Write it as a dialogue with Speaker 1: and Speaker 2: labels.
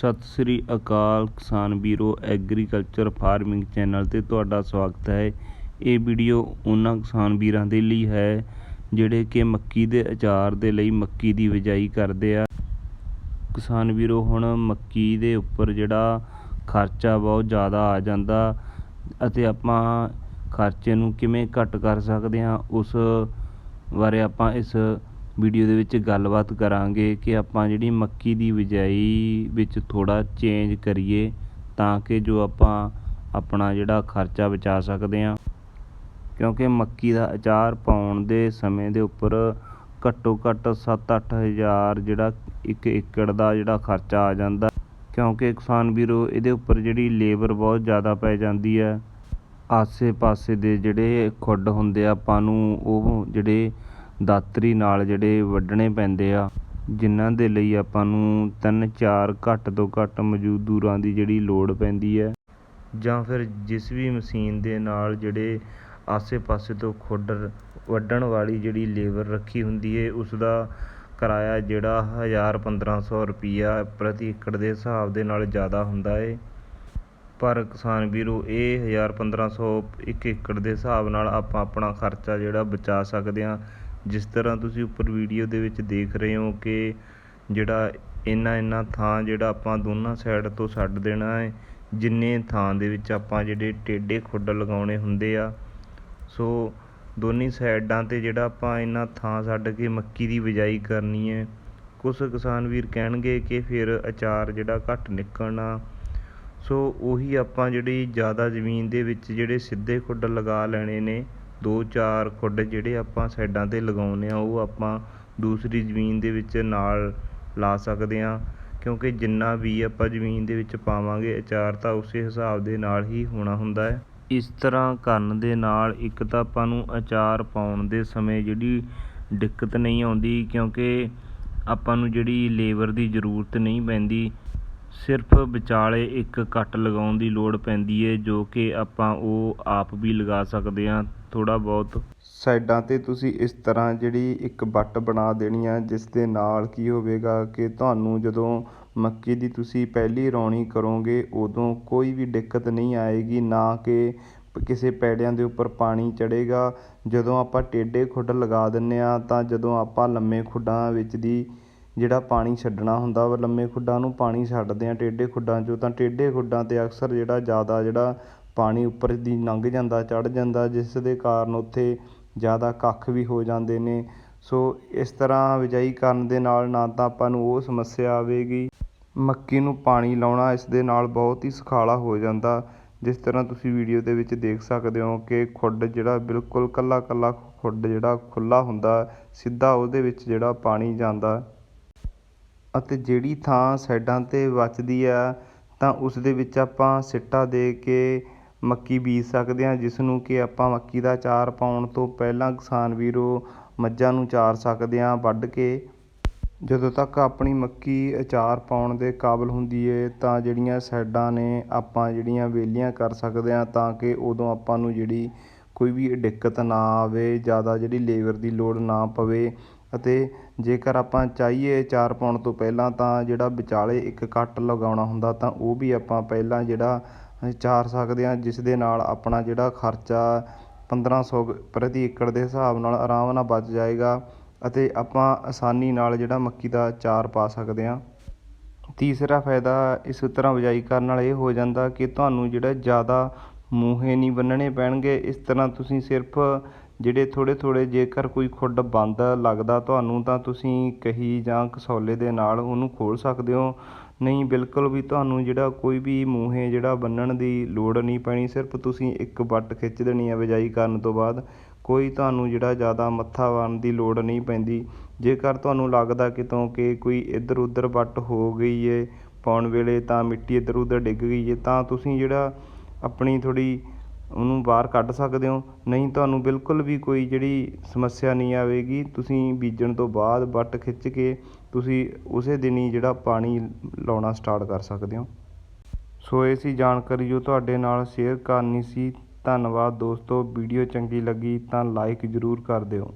Speaker 1: ਸਤਿ ਸ੍ਰੀ ਅਕਾਲ ਕਿਸਾਨ ਵੀਰੋ, agriculture farming channel ਤੇ ਤੁਹਾਡਾ ਸਵਾਗਤ ਹੈ। ਇਹ ਵੀਡੀਓ ਉਹਨਾਂ ਕਿਸਾਨ ਵੀਰਾਂ ਦੇ ਲਈ ਹੈ, ਜਿਹੜੇ ਕਿ ਮੱਕੀ ਦੇ ਅਚਾਰ ਦੇ ਲਈ ਮੱਕੀ ਦੀ ਬਿਜਾਈ ਕਰਦੇ ਆ। ਕਿਸਾਨ ਵੀਰੋ, ਹੁਣ ਮੱਕੀ ਦੇ ਉੱਪਰ ਜਿਹੜਾ ਖਰਚਾ ਬਹੁਤ ਜ਼ਿਆਦਾ ਆ ਜਾਂਦਾ ਅਤੇ ਆਪਾਂ ਖਰਚੇ ਨੂੰ ਕਿਵੇਂ ਘੱਟ ਕਰ ਸਕਦੇ ਹਾਂ, ਉਸ ਬਾਰੇ ਆਪਾਂ ਇਸ ਵੀਡੀਓ ਦੇ ਵਿੱਚ ਗੱਲਬਾਤ ਕਰਾਂਗੇ ਕਿ ਆਪਾਂ ਜਿਹੜੀ ਮੱਕੀ ਦੀ ਬਿਜਾਈ ਵਿੱਚ ਥੋੜ੍ਹਾ ਚੇਂਜ ਕਰੀਏ ਤਾਂ ਕਿ ਜੋ ਆਪਾਂ ਆਪਣਾ ਜਿਹੜਾ ਖਰਚਾ ਬਚਾ ਸਕਦੇ ਹਾਂ। ਕਿਉਂਕਿ ਮੱਕੀ ਦਾ ਅਚਾਰ ਪਾਉਣ ਦੇ ਸਮੇਂ ਦੇ ਉੱਪਰ ਘੱਟੋ ਘੱਟ ਸੱਤ ਅੱਠ ਹਜ਼ਾਰ ਜਿਹੜਾ ਇੱਕ ਏਕੜ ਦਾ ਜਿਹੜਾ ਖਰਚਾ ਆ ਜਾਂਦਾ ਕਿਉਂਕਿ ਕਿਸਾਨ ਵੀਰੋ, ਇਹਦੇ ਉੱਪਰ ਜਿਹੜੀ ਲੇਬਰ ਬਹੁਤ ਜ਼ਿਆਦਾ ਪੈ ਜਾਂਦੀ ਹੈ। ਆਸੇ ਪਾਸੇ ਦੇ ਜਿਹੜੇ ਖੁੱਡ ਹੁੰਦੇ ਆ ਆਪਾਂ ਨੂੰ, ਉਹ ਜਿਹੜੇ ਦਾਤਰੀ ਨਾਲ ਜਿਹੜੇ ਵੱਢਣੇ ਪੈਂਦੇ ਆ, ਜਿਨ੍ਹਾਂ ਦੇ ਲਈ ਆਪਾਂ ਨੂੰ ਤਿੰਨ ਚਾਰ ਘੱਟ ਤੋਂ ਘੱਟ ਮਜ਼ਦੂਰਾਂ ਦੀ ਜਿਹੜੀ ਲੋੜ ਪੈਂਦੀ ਹੈ। ਜਾਂ ਫਿਰ ਜਿਸ ਵੀ ਮਸ਼ੀਨ ਦੇ ਨਾਲ ਜਿਹੜੇ ਆਸੇ ਪਾਸੇ ਤੋਂ ਖੁੱਡ ਵੱਢਣ ਵਾਲੀ ਜਿਹੜੀ ਲੇਬਰ ਰੱਖੀ ਹੁੰਦੀ ਹੈ ਉਸ ਦਾ ਕਿਰਾਇਆ ਜਿਹੜਾ ਹਜ਼ਾਰ ਪੰਦਰਾਂ ਸੌ ਰੁਪਈਆ ਪ੍ਰਤੀ ਏਕੜ ਦੇ ਹਿਸਾਬ ਦੇ ਨਾਲ ਜ਼ਿਆਦਾ ਹੁੰਦਾ ਹੈ ਪਰ ਕਿਸਾਨ ਵੀਰੋ, ਇਹ ਹਜ਼ਾਰ ਪੰਦਰਾਂ ਸੌ ਇੱਕ ਏਕੜ ਦੇ ਹਿਸਾਬ ਨਾਲ ਆਪਾਂ ਆਪਣਾ ਖਰਚਾ ਜਿਹੜਾ ਬਚਾ ਸਕਦੇ ਹਾਂ। ਜਿਸ ਤਰ੍ਹਾਂ ਤੁਸੀਂ ਉੱਪਰ ਵੀਡੀਓ ਦੇ ਵਿੱਚ ਦੇਖ ਰਹੇ ਹੋ ਕਿ ਜਿਹੜਾ ਇੰਨਾ ਇੰਨਾ ਥਾਂ ਜਿਹੜਾ ਆਪਾਂ ਦੋਨਾਂ ਸਾਈਡ ਤੋਂ ਛੱਡ ਦੇਣਾ ਹੈ, ਜਿੰਨੇ ਥਾਂ ਦੇ ਵਿੱਚ ਆਪਾਂ ਜਿਹੜੇ ਟੇਢੇ ਖੁੱਡ ਲਗਾਉਣੇ ਹੁੰਦੇ ਆ, ਸੋ ਦੋਨੀ ਸਾਈਡਾਂ 'ਤੇ ਜਿਹੜਾ ਆਪਾਂ ਇੰਨਾ ਥਾਂ ਛੱਡ ਕੇ ਮੱਕੀ ਦੀ ਬਿਜਾਈ ਕਰਨੀ ਹੈ, ਕੁਛ ਕਿਸਾਨ ਵੀਰ ਕਹਿਣਗੇ ਕਿ ਫਿਰ ਅਚਾਰ ਜਿਹੜਾ ਘੱਟ ਨਿਕਲਣਾ ਸੋ ਉਹੀ ਆਪਾਂ ਜਿਹੜੀ ਜ਼ਿਆਦਾ ਜ਼ਮੀਨ ਦੇ ਵਿੱਚ ਜਿਹੜੇ ਸਿੱਧੇ ਖੁੱਡ ਲਗਾ ਲੈਣੇ ਨੇ ਦੋ ਚਾਰ ਖੁੱਡ ਜਿਹੜੇ ਆਪਾਂ ਸਾਈਡਾਂ 'ਤੇ ਲਗਾਉਂਦੇ ਹਾਂ, ਉਹ ਆਪਾਂ ਦੂਸਰੀ ਜ਼ਮੀਨ ਦੇ ਵਿੱਚ ਨਾਲ ਲਾ ਸਕਦੇ ਹਾਂ। ਕਿਉਂਕਿ ਜਿੰਨਾ ਵੀ ਆਪਾਂ ਜ਼ਮੀਨ ਦੇ ਵਿੱਚ ਪਾਵਾਂਗੇ, ਅਚਾਰ ਤਾਂ ਉਸੇ ਹਿਸਾਬ ਦੇ ਨਾਲ ਹੀ ਹੋਣਾ ਹੁੰਦਾ ਹੈ। ਇਸ ਤਰ੍ਹਾਂ ਕਰਨ ਦੇ ਨਾਲ ਇੱਕ ਤਾਂ ਆਪਾਂ ਨੂੰ ਅਚਾਰ ਪਾਉਣ ਦੇ ਸਮੇਂ ਜਿਹੜੀ ਦਿੱਕਤ ਨਹੀਂ ਆਉਂਦੀ, ਕਿਉਂਕਿ ਆਪਾਂ ਨੂੰ ਜਿਹੜੀ ਲੇਬਰ ਦੀ ਜ਼ਰੂਰਤ ਨਹੀਂ ਪੈਂਦੀ। ਸਿਰਫ ਵਿਚਾਲੇ ਇੱਕ ਕੱਟ ਲਗਾਉਣ ਦੀ ਲੋੜ ਪੈਂਦੀ ਹੈ, ਜੋ ਕਿ ਆਪਾਂ ਉਹ ਆਪ ਵੀ ਲਗਾ ਸਕਦੇ ਹਾਂ। ਥੋੜ੍ਹਾ ਬਹੁਤ। ਸਾਈਡਾਂ 'ਤੇ ਤੁਸੀਂ ਇਸ ਤਰ੍ਹਾਂ ਜਿਹੜੀ ਇੱਕ ਵੱਟ ਬਣਾ ਦੇਣੀ ਆ, ਜਿਸ ਦੇ ਨਾਲ ਕੀ ਹੋਵੇਗਾ ਕਿ ਤੁਹਾਨੂੰ ਜਦੋਂ ਮੱਕੀ ਦੀ ਤੁਸੀਂ ਪਹਿਲੀ ਰੌਣੀ ਕਰੋਗੇ, ਉਦੋਂ ਕੋਈ ਵੀ ਦਿੱਕਤ ਨਹੀਂ ਆਏਗੀ, ਨਾ ਕਿ ਕਿਸੇ ਪੈੜਿਆਂ ਦੇ ਉੱਪਰ ਪਾਣੀ ਚੜ੍ਹੇਗਾ। ਜਦੋਂ ਆਪਾਂ ਟੇਢੇ ਖੁੱਡ ਲਗਾ ਦਿੰਦੇ ਹਾਂ ਤਾਂ ਜਦੋਂ ਆਪਾਂ ਲੰਮੇ ਖੁੱਡਾਂ ਵਿੱਚ ਦੀ ਜਿਹੜਾ ਪਾਣੀ ਛੱਡਣਾ ਹੁੰਦਾ ਵਾ, ਲੰਮੇ ਖੁੱਡਾਂ ਨੂੰ ਪਾਣੀ ਛੱਡਦੇ ਹਾਂ ਟੇਢੇ ਖੁੱਡਾਂ 'ਚੋਂ, ਤਾਂ ਟੇਢੇ ਖੁੱਡਾਂ 'ਤੇ ਅਕਸਰ ਜਿਹੜਾ ਜ਼ਿਆਦਾ ਜਿਹੜਾ ਪਾਣੀ ਉੱਪਰ ਦੀ ਲੰਘ ਜਾਂਦਾ, ਚੜ੍ਹ ਜਾਂਦਾ, ਜਿਸ ਦੇ ਕਾਰਨ ਉੱਥੇ ਜ਼ਿਆਦਾ ਕੱਖ ਵੀ ਹੋ ਜਾਂਦੇ ਨੇ। ਸੋ ਇਸ ਤਰ੍ਹਾਂ ਬਿਜਾਈ ਕਰਨ ਦੇ ਨਾਲ ਨਾ ਤਾਂ ਆਪਾਂ ਨੂੰ ਉਹ ਸਮੱਸਿਆ ਆਵੇਗੀ। ਮੱਕੀ ਨੂੰ ਪਾਣੀ ਲਾਉਣਾ ਇਸ ਦੇ ਨਾਲ ਬਹੁਤ ਹੀ ਸੁਖਾਲਾ ਹੋ ਜਾਂਦਾ। ਜਿਸ ਤਰ੍ਹਾਂ ਤੁਸੀਂ ਵੀਡੀਓ ਦੇ ਵਿੱਚ ਦੇਖ ਸਕਦੇ ਹੋ ਕਿ ਖੁੱਡ ਜਿਹੜਾ ਬਿਲਕੁਲ ਕੱਲਾ ਕੱਲਾ ਖੁੱਡ ਜਿਹੜਾ ਖੁੱਲਾ ਹੁੰਦਾ, ਸਿੱਧਾ ਉਹਦੇ ਵਿੱਚ ਜਿਹੜਾ ਪਾਣੀ ਜਾਂਦਾ। ਅਤੇ ਜਿਹੜੀ ਥਾਂ ਸਾਈਡਾਂ 'ਤੇ ਬਚਦੀ ਆ, ਤਾਂ ਉਸ ਦੇ ਵਿੱਚ ਆਪਾਂ ਸਿੱਟਾ ਦੇ ਕੇ ਮੱਕੀ ਬੀਜ ਸਕਦੇ ਹਾਂ ਜਿਸ ਨੂੰ ਕਿ ਆਪਾਂ ਮੱਕੀ ਦਾ ਅਚਾਰ ਪਾਉਣ ਤੋਂ ਪਹਿਲਾਂ ਕਿਸਾਨ ਵੀਰੋ ਮੱਝਾਂ ਨੂੰ ਚਾਰ ਸਕਦੇ ਹਾਂ ਵੱਢ ਕੇ। ਜਦੋਂ ਤੱਕ ਆਪਣੀ ਮੱਕੀ ਅਚਾਰ ਪਾਉਣ ਦੇ ਕਾਬਲ ਹੁੰਦੀ ਹੈ ਤਾਂ ਜਿਹੜੀਆਂ ਸਾਈਡਾਂ ਨੇ ਆਪਾਂ ਜਿਹੜੀਆਂ ਵਿਹਲੀਆਂ ਕਰ ਸਕਦੇ ਹਾਂ, ਤਾਂ ਕਿ ਉਦੋਂ ਆਪਾਂ ਨੂੰ ਜਿਹੜੀ ਕੋਈ ਵੀ ਦਿੱਕਤ ਨਾ ਆਵੇ, ਜ਼ਿਆਦਾ ਜਿਹੜੀ ਲੇਬਰ ਦੀ ਲੋੜ ਨਾ ਪਵੇ। ਅਤੇ ਜੇਕਰ ਆਪਾਂ ਚਾਹੀਏ ਅਚਾਰ ਪਾਉਣ ਤੋਂ ਪਹਿਲਾਂ ਤਾਂ ਜਿਹੜਾ ਵਿਚਾਲੇ ਇੱਕ ਕੱਟ ਲਗਾਉਣਾ ਹੁੰਦਾ, ਤਾਂ ਉਹ ਵੀ ਆਪਾਂ ਪਹਿਲਾਂ ਜਿਹੜਾ ਚਾਰ ਸਕਦੇ ਹਾਂ, ਜਿਸ ਦੇ ਨਾਲ ਆਪਣਾ ਜਿਹੜਾ ਖਰਚਾ ਪੰਦਰਾਂ ਸੌ ਪ੍ਰਤੀ ਏਕੜ ਦੇ ਹਿਸਾਬ ਨਾਲ ਆਰਾਮ ਨਾਲ ਬਚ ਜਾਏਗਾ ਅਤੇ ਆਪਾਂ ਆਸਾਨੀ ਨਾਲ ਜਿਹੜਾ ਮੱਕੀ ਦਾ ਚਾਰ ਪਾ ਸਕਦੇ ਹਾਂ। ਤੀਸਰਾ ਫਾਇਦਾ ਇਸ ਤਰ੍ਹਾਂ ਬਿਜਾਈ ਕਰਨ ਨਾਲ ਇਹ ਹੋ ਜਾਂਦਾ ਕਿ ਤੁਹਾਨੂੰ ਜਿਹੜਾ ਜ਼ਿਆਦਾ ਮੂਹੇ ਨਹੀਂ ਬੰਨਣੇ ਪੈਣਗੇ, ਇਸ ਤਰ੍ਹਾਂ ਤੁਸੀਂ ਸਿਰਫ ਜਿਹੜੇ ਥੋੜ੍ਹੇ ਥੋੜ੍ਹੇ ਜੇਕਰ ਕੋਈ ਖੁੱਡ ਬੰਦ ਲੱਗਦਾ ਤੁਹਾਨੂੰ ਤਾਂ ਤੁਸੀਂ ਕਹੀ ਜਾਂ ਕਸੌਲੇ ਦੇ ਨਾਲ ਉਹਨੂੰ ਖੋਲ੍ਹ ਸਕਦੇ ਹੋ। ਨਹੀਂ, ਬਿਲਕੁਲ ਵੀ ਤੁਹਾਨੂੰ ਜਿਹੜਾ ਕੋਈ ਵੀ ਮੂਹੇ ਜਿਹੜਾ ਬੰਨਣ ਦੀ ਲੋੜ ਨਹੀਂ ਪੈਣੀ, ਸਿਰਫ ਤੁਸੀਂ ਇੱਕ ਵੱਟ ਖਿੱਚ ਦੇਣੀ ਹੈ ਬਿਜਾਈ ਕਰਨ ਤੋਂ ਬਾਅਦ। ਕੋਈ ਤੁਹਾਨੂੰ ਜਿਹੜਾ ਜ਼ਿਆਦਾ ਮੱਥਾ ਮਾਰਨ ਦੀ ਲੋੜ ਨਹੀਂ ਪੈਂਦੀ। ਜੇਕਰ ਤੁਹਾਨੂੰ ਲੱਗਦਾ ਕਿਤੋਂ ਕਿ ਕੋਈ ਇੱਧਰ ਉੱਧਰ ਵੱਟ ਹੋ ਗਈ ਹੈ ਪਾਉਣ ਵੇਲੇ, ਤਾਂ ਮਿੱਟੀ ਇੱਧਰ ਉੱਧਰ ਡਿੱਗ ਗਈ ਹੈ ਤਾਂ ਤੁਸੀਂ ਜਿਹੜਾ ਆਪਣੀ ਥੋੜ੍ਹੀ ਉਹਨੂੰ ਬਾਹਰ ਕੱਢ ਸਕਦੇ ਹੋ। ਨਹੀਂ, ਤੁਹਾਨੂੰ ਬਿਲਕੁਲ ਵੀ ਕੋਈ ਜਿਹੜੀ ਸਮੱਸਿਆ ਨਹੀਂ ਆਵੇਗੀ। ਤੁਸੀਂ ਬੀਜਣ ਤੋਂ ਬਾਅਦ ਵੱਟ ਖਿੱਚ ਕੇ ਤੁਸੀਂ ਉਸੇ ਦਿਨ ਹੀ ਜਿਹੜਾ ਪਾਣੀ ਲਾਉਣਾ ਸਟਾਰਟ ਕਰ ਸਕਦੇ ਹੋ। ਸੋ ਇਹ ਸੀ ਜਾਣਕਾਰੀ ਜੋ ਤੁਹਾਡੇ ਨਾਲ ਸ਼ੇਅਰ ਕਰਨੀ ਸੀ। ਧੰਨਵਾਦ ਦੋਸਤੋ ਵੀਡੀਓ ਚੰਗੀ ਲੱਗੀ ਤਾਂ ਲਾਈਕ ਜ਼ਰੂਰ ਕਰ ਦਿਓ।